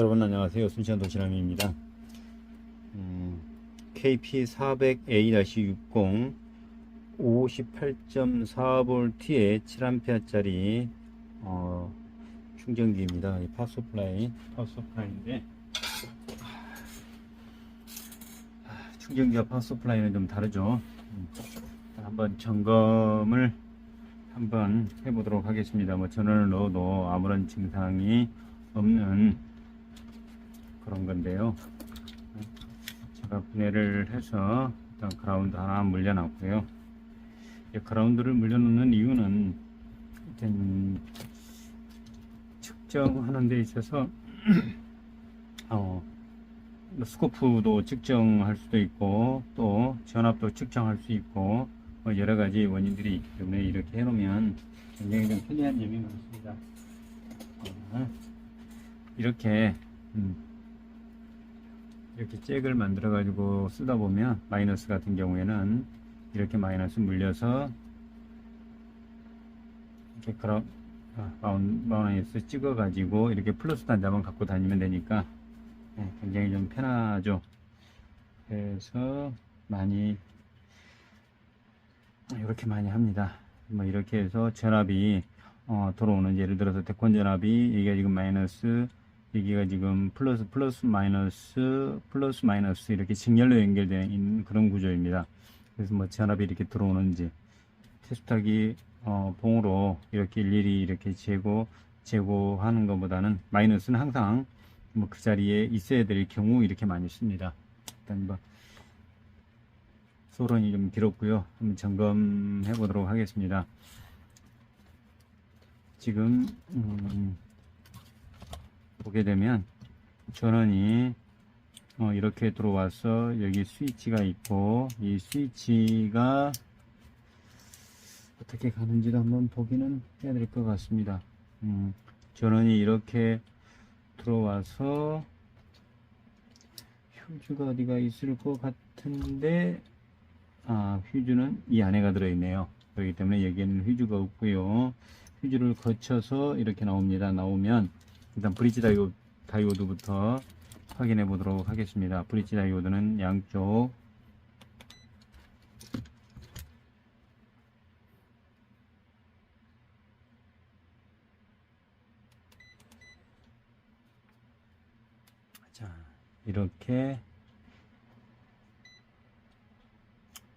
여러분 안녕하세요. 순시한 도시락입니다. 음, KP400A-60 58.4V의 7A짜리 어, 충전기입니다. 이 파워서플라이, 파워서플라이인데 아, 충전기와 파워서플라이는 좀 다르죠. 음, 한번 점검을 한번 해보도록 하겠습니다. 뭐 전원을 넣어도 아무런 증상이 없는 그런 건데요. 제가 분해를 해서 일단 그라운드 하나 물려놨고요. 이 그라운드를 물려놓는 이유는 일단 측정하는 데 있어서 어, 스코프도 측정할 수도 있고 또 전압도 측정할 수 있고 뭐 여러 가지 원인들이 있기 때문에 이렇게 해놓으면 굉장히 좀 편리한 점이 많습니다. 어, 이렇게 음, 이렇게 잭을 만들어 가지고 쓰다 보면 마이너스 같은 경우에는 이렇게 마이너스 물려서 이렇게 그런 마운, 마우나이스 찍어 가지고 이렇게 플러스 단자만 갖고 다니면 되니까 네, 굉장히 좀 편하죠. 그래서 많이 이렇게 많이 합니다. 뭐 이렇게 해서 전압이 어, 들어오는 예를 들어서 대권 전압이 여기가 지금 마이너스 여기가 지금 플러스 플러스 마이너스 플러스 마이너스 이렇게 직렬로 연결되어 있는 그런 구조입니다. 그래서 뭐 전압이 이렇게 들어오는지 테스트하기 어, 봉으로 이렇게 일일이 이렇게 재고 재고하는 것보다는 마이너스는 항상 뭐 그 자리에 있어야 될 경우 이렇게 많이 씁니다. 일단 뭐 소론이 좀 길었고요. 한번 점검해 보도록 하겠습니다. 지금 음, 보게 되면 전원이 어, 이렇게 들어와서 여기 스위치가 있고 이 스위치가 어떻게 가는지도 한번 보기는 해야 될 것 같습니다. 음, 전원이 이렇게 들어와서 휴즈가 어디가 있을 것 같은데 아 휴즈는 이 안에가 들어있네요. 그렇기 때문에 여기에는 휴즈가 없고요. 휴즈를 거쳐서 이렇게 나옵니다. 나오면 일단 브릿지 다이오, 다이오드부터 확인해 보도록 하겠습니다. 브릿지 다이오드는 양쪽. 자 이렇게.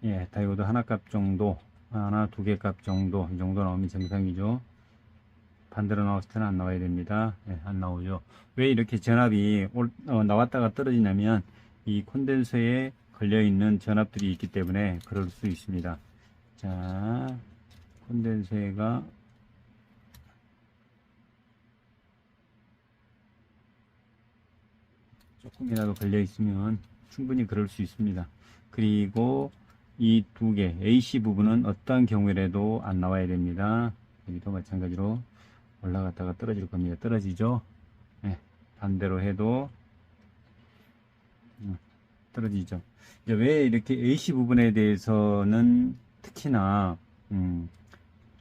예 다이오드 하나 값 정도 하나 두 개 값 정도 이 정도 나오면 정상이죠 반대로 나왔을 때는 안 나와야 됩니다. 네, 안 나오죠. 왜 이렇게 전압이 올, 어, 나왔다가 떨어지냐면 이 콘덴서에 걸려있는 전압들이 있기 때문에 그럴 수 있습니다. 자, 콘덴서가 조금이라도 걸려 있으면 충분히 그럴 수 있습니다. 그리고 이 두 개, AC 부분은 어떠한 경우에라도 안 나와야 됩니다. 여기도 마찬가지로 올라갔다가 떨어질 겁니다. 떨어지죠? 네, 반대로 해도 음, 떨어지죠. 이제 왜 이렇게 AC 부분에 대해서는 특히나 음,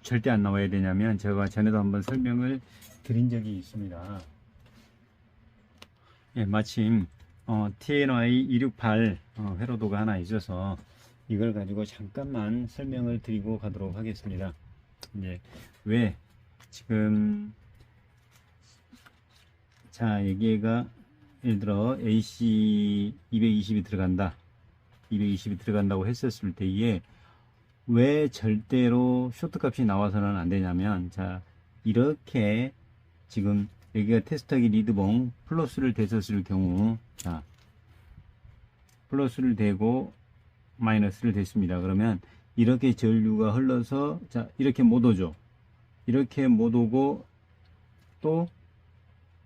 절대 안 나와야 되냐면 제가 전에도 한번 설명을 드린 적이 있습니다. 예, 마침 어, TNY 268 어, 회로도가 하나 있어서 이걸 가지고 잠깐만 설명을 드리고 가도록 하겠습니다. 이제 왜 지금 자 여기가 예를 들어 AC 220이 들어간다. 220이 들어간다고 했었을 때에 왜 절대로 쇼트 값이 나와서는 안 되냐면 자 이렇게 지금 여기가 테스터기 리드봉 플러스를 댔었을 경우 자 플러스를 대고 마이너스를 댔습니다. 그러면 이렇게 전류가 흘러서 자 이렇게 못 오죠 이렇게 못 오고 또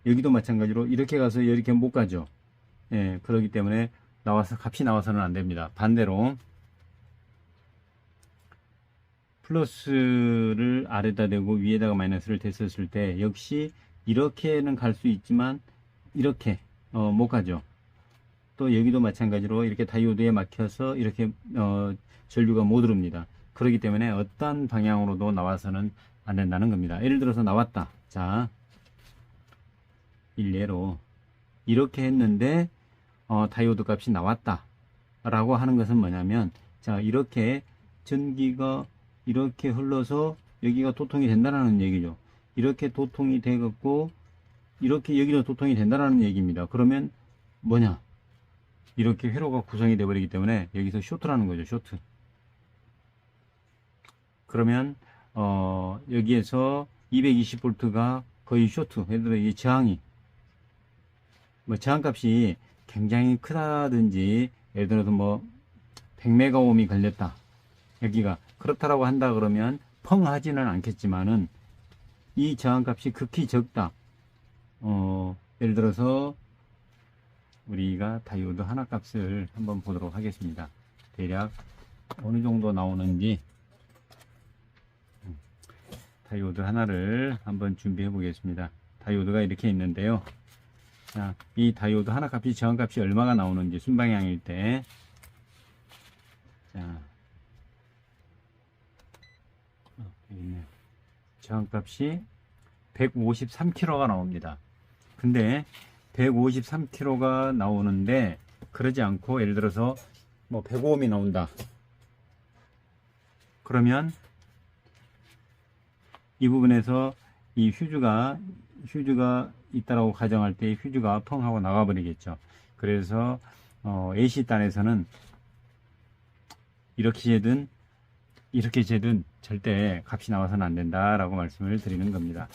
여기도 마찬가지로 이렇게 가서 이렇게 못 가죠. 예, 그렇기 때문에 나와서 값이 나와서는 안 됩니다. 반대로 플러스를 아래다 대고 위에다가 마이너스를 댔었을 때 역시 이렇게는 갈 수 있지만 이렇게 어, 못 가죠. 또 여기도 마찬가지로 이렇게 다이오드에 막혀서 이렇게 어, 전류가 못 흐릅니다. 그렇기 때문에 어떤 방향으로도 나와서는 안 된다는 겁니다. 예를 들어서 나왔다. 자, 일례로 이렇게 했는데 어, 다이오드 값이 나왔다. 라고 하는 것은 뭐냐면 자 이렇게 전기가 이렇게 흘러서 여기가 도통이 된다라는 얘기죠. 이렇게 도통이 되겠고 이렇게 여기도 도통이 된다라는 얘기입니다. 그러면 뭐냐? 이렇게 회로가 구성이 되어 버리기 때문에 여기서 쇼트라는 거죠 쇼트. 그러면 어, 여기에서 220V가 거의 쇼트 예를 들어 이 저항이. 뭐 저항값이 굉장히 크다든지 예를 들어서 뭐 100메가옴이 걸렸다. 여기가 그렇다라고 한다 그러면 펑 하지는 않겠지만은 이 저항값이 극히 적다. 어 예를 들어서 우리가 다이오드 하나 값을 한번 보도록 하겠습니다. 대략 어느 정도 나오는지. 음, 다이오드 하나를 한번 준비해 보겠습니다 다이오드가 이렇게 있는데요 자, 이 다이오드 하나 값이 저항값이 얼마가 나오는지 순방향일 때 자. 저항값이 153kg가 나옵니다. 근데 153kg가 나오는데 그러지 않고 예를 들어서 뭐 105음이 나온다. 그러면 이 부분에서 이 휴즈가 휴즈가 있다라고 가정할 때 휴즈가 펑 하고 나가버리겠죠. 그래서 어, AC 단에서는 이렇게 재든 이렇게 재든 절대 값이 나와서는 안 된다라고 말씀을 드리는 겁니다.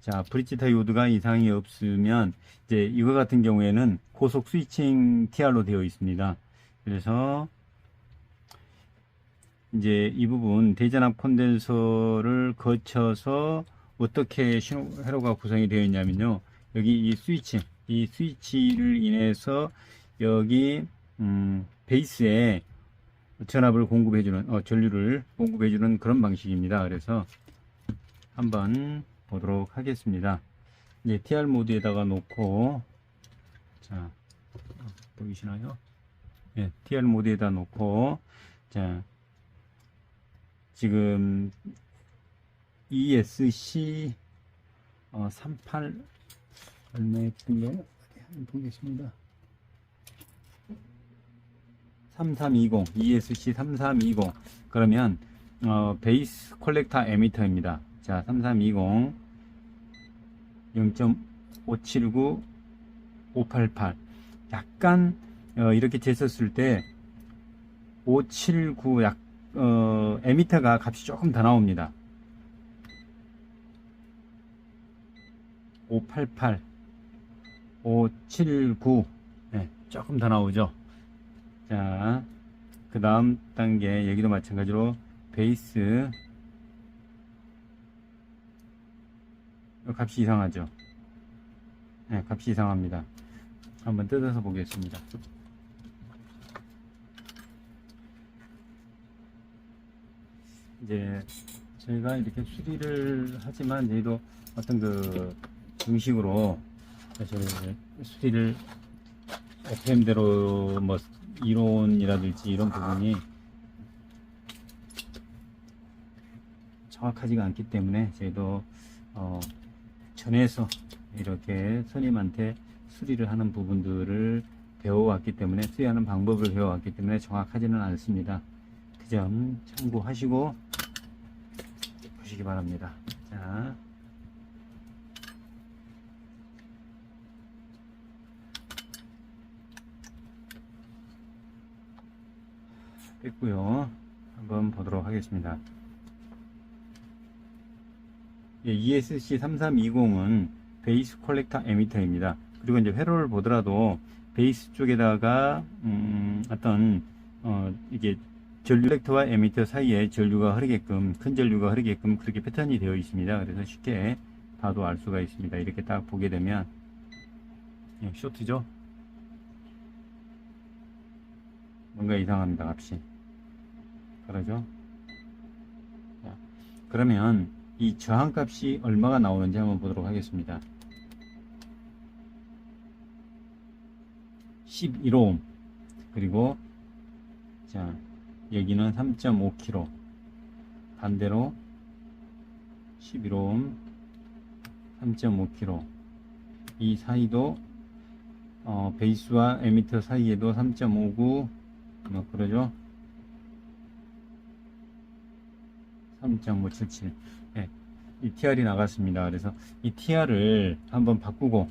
자, 브릿지 다이오드가 이상이 없으면 이제 이거 같은 경우에는 고속 스위칭 TR로 되어 있습니다. 그래서 이제 이 부분 대전압 콘덴서를 거쳐서 어떻게 신호 회로가 구성이 되어 있냐면요. 여기 이 스위치, 이 스위치를 인해서 여기 음, 베이스에 전압을 공급해주는 어, 전류를 공급해주는 그런 방식입니다. 그래서 한번 보도록 하겠습니다. 이제 TR 모드에다가 놓고 자 어, 보이시나요? 예, TR 모드에다 놓고 자 지금 ESC 어, 38 얼마였던가요? 한번 보겠습니다. 3320 ESC 3320 그러면 어, 베이스 콜렉터 에미터입니다. 자, 3320 0.579 588 약간 어, 이렇게 쟀었을 때 579 약, 어, 에미터가 값이 조금 더 나옵니다. 588 579 네, 조금 더 나오죠. 자, 그 다음 단계 여기도 마찬가지로 베이스 이 값이 이상하죠. 네, 값이 이상합니다. 한번 뜯어서 보겠습니다. 이제 저희가 이렇게 수리를 하지만 저희도 어떤 그 정식으로 사실 수리를 FM대로 뭐 이론이라든지 이런 부분이 정확하지가 않기 때문에 저희도 어, 전에서 이렇게 선임한테 수리를 하는 부분들을 배워왔기 때문에 수리하는 방법을 배워왔기 때문에 정확하지는 않습니다. 그 점 참고하시고 보시기 바랍니다. 자. 뺐고요. 한번 보도록 하겠습니다. 예, ESC 3320은 베이스 콜렉터 에미터입니다. 그리고 이제 회로를 보더라도 베이스 쪽에다가 음, 어떤 어, 이게 전류 콜렉터와 에미터 사이에 전류가 흐르게끔 큰 전류가 흐르게끔 그렇게 패턴이 되어 있습니다. 그래서 쉽게 봐도 알 수가 있습니다. 이렇게 딱 보게 되면 예, 쇼트죠. 뭔가 이상합니다. 값이. 그러죠? 자, 그러면 이 저항값이 얼마가 나오는지 한번 보도록 하겠습니다. 11옴 그리고 자 여기는 3.5kg 반대로 11옴 3.5kg 이 사이도 어, 베이스와 에미터 사이에도 3.59 뭐 그러죠? 3.577 예, 이 TR이 나갔습니다. 그래서 이 TR을 한번 바꾸고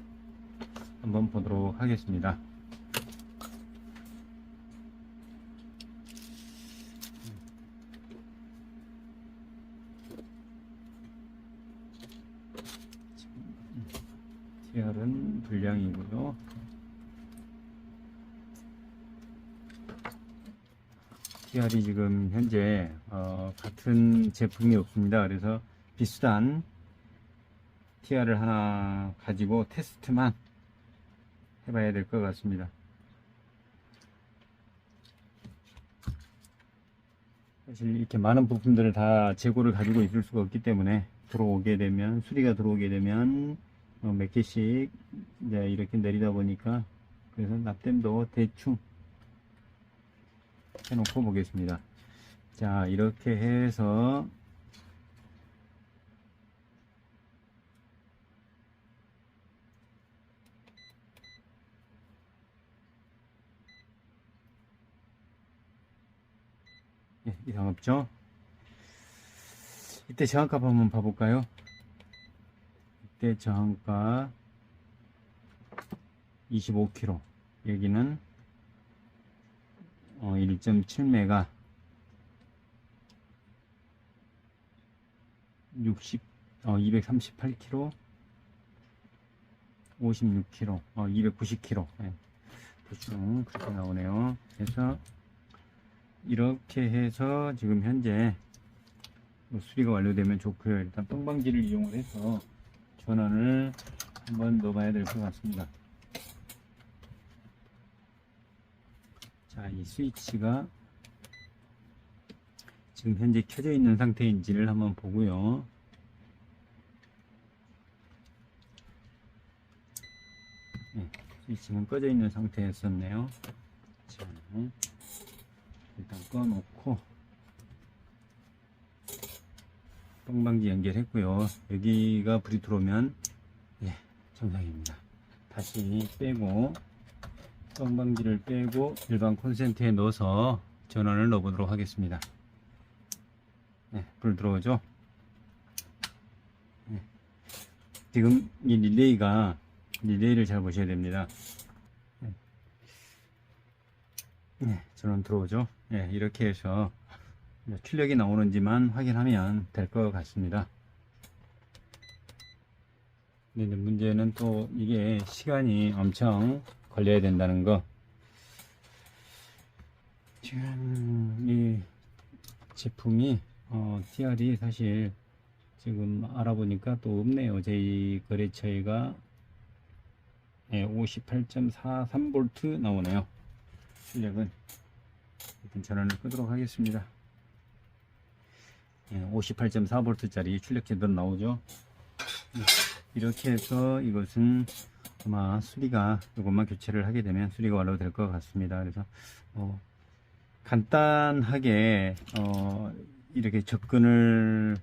한번 보도록 하겠습니다 TR은 불량이고요. TR이 지금 현재 어, 같은 제품이 없습니다. 그래서 비슷한 TR을 하나 가지고 테스트만 해봐야 될 것 같습니다. 사실 이렇게 많은 부품들을 다 재고를 가지고 있을 수가 없기 때문에 들어오게 되면 수리가 들어오게 되면 어, 몇 개씩 이제 이렇게 내리다 보니까 그래서 납땜도 대충 해놓고 보겠습니다. 자 이렇게 해서 예, 이상 없죠? 이때 저항값 한번 봐볼까요? 이때 저항가 25kg 여기는 어, 1.7메가. 60 어, 238kg 56kg 어, 290kg 예. 대충 그렇게 나오네요. 그래서 이렇게 해서 지금 현재 뭐 수리가 완료되면 좋고요. 일단 똥방지를 이용을 해서 전원을 한번 넣어봐야 될 것 같습니다. 자, 이 스위치가 지금 현재 켜져 있는 상태인지를 한번 보고요. 네, 스위치는 꺼져 있는 상태였었네요. 자, 일단 꺼놓고 똥방지 연결했고요. 여기가 불이 들어오면 예, 정상입니다. 다시 빼고 똥방지를 빼고 일반 콘센트에 넣어서 전원을 넣어 보도록 하겠습니다. 네, 불 들어오죠? 네. 지금 이 릴레이가 릴레이를 잘 보셔야 됩니다. 네, 네 전원 들어오죠? 네, 이렇게 해서 출력이 나오는지만 확인하면 될 것 같습니다. 근데 문제는 또 이게 시간이 엄청 걸려야 된다는 거. 지금 이 제품이 어, TR이 사실 지금 알아보니까 또 없네요. 제 거래처가 네, 58.43V 나오네요. 출력은 일단 전원을 끄도록 하겠습니다. 58.4V짜리 출력 제대로 나오죠. 네, 이렇게 해서 이것은 아마 수리가 이것만 교체를 하게 되면 수리가 완료될 것 같습니다. 그래서 어, 간단하게 어, 이렇게 접근을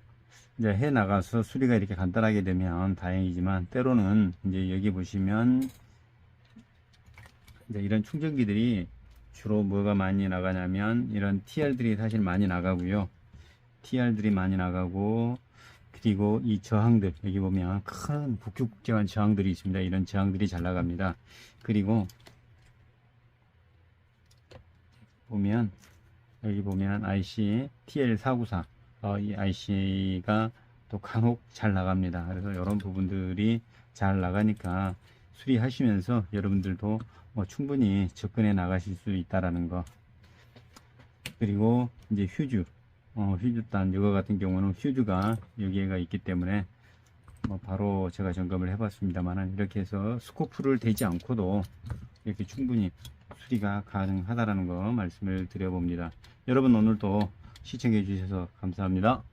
이제 해 나가서 수리가 이렇게 간단하게 되면 다행이지만 때로는 이제 여기 보시면 이제 이런 충전기들이 주로 뭐가 많이 나가냐면 이런 TR들이 사실 많이 나가고요. TR들이 많이 나가고 그리고 이 저항들 여기 보면 큰 북극적한 저항들이 있습니다. 이런 저항들이 잘 나갑니다. 그리고 보면 여기 보면 IC TL494 어, 이 IC가 또 간혹 잘 나갑니다. 그래서 이런 부분들이 잘 나가니까 수리하시면서 여러분들도 뭐 충분히 접근해 나가실 수 있다라는 거 그리고 이제 휴즈 어, 휴즈단 이거 같은 경우는 휴즈가 여기가 있기 때문에 뭐 바로 제가 점검을 해봤습니다만 이렇게 해서 스코프를 대지 않고도 이렇게 충분히 수리가 가능하다라는 거 말씀을 드려봅니다. 여러분 오늘도 시청해 주셔서 감사합니다.